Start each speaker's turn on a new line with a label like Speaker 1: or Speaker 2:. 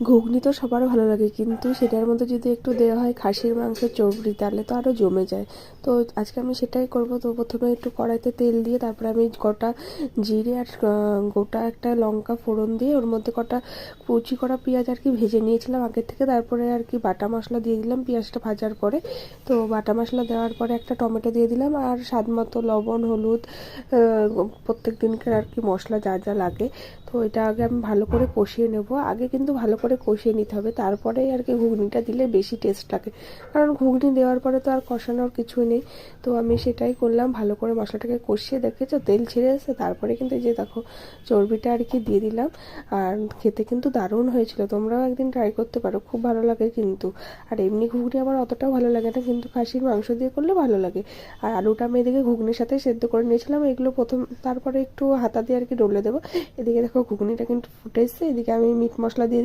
Speaker 1: ঘুগনি তো সবার ভালো লাগে, কিন্তু সেটার মধ্যে যদি একটু দেওয়া হয় খাসির মাংসের চর্বি তাহলে তো আরও জমে যায়। তো আজকে আমি সেটাই করব। তো প্রথমে একটু কড়াইতে তেল দিয়ে তারপরে আমি গোটা জিরে আর গোটা একটা লঙ্কা ফোড়ন দিয়ে ওর মধ্যে কটা কুচি করা পেঁয়াজ আর কি ভেজে নিয়েছিলাম আগের থেকে। তারপরে আর কি বাটা মশলা দিয়ে দিলাম পেঁয়াজটা ভাজার পরে। তো বাটা মশলা দেওয়ার পরে একটা টমেটো দিয়ে দিলাম আর স্বাদ মতো লবণ, হলুদ প্রত্যেক দিনকার আর কি মশলা যা যা লাগে। তো এটা আগে আমি ভালো করে কষিয়ে নেব। আগে কিন্তু ভালো করে কষিয়ে নিতে হবে। তারপরে আর কি ঘুগনিটা দিলে বেশি টেস্ট লাগে। কারণ ঘুগনি দেওয়ার পরে তো আর কষানোর কিছুই নেই। তো আমি সেটাই করলাম, ভালো করে মশলাটাকে কষিয়ে দেখেছ? তেল ছেড়ে এসে তারপরে কিন্তু যে দেখো চর্বিটা আর কি দিয়ে দিলাম। আর খেতে কিন্তু দারুণ হয়েছিল, তোমরাও একদিন ট্রাই করতে পারো, খুব ভালো লাগে কিন্তু। আর এমনি ঘুগনি আমার অতটাও ভালো লাগে না, কিন্তু খাসির মাংস দিয়ে করলে ভালো লাগে। আর আলুটা আমি এদিকে ঘুগনির সাথে সেদ্ধ করে নিয়েছিলাম, এগুলো প্রথম তারপরে একটু হাতা দিয়ে আর কি ডলে দেবো। এদিকে দেখো ঘুগনিটা কিন্তু ফুটে এসছে এদিকে আমি মিট মশলা দিয়ে দিলাম।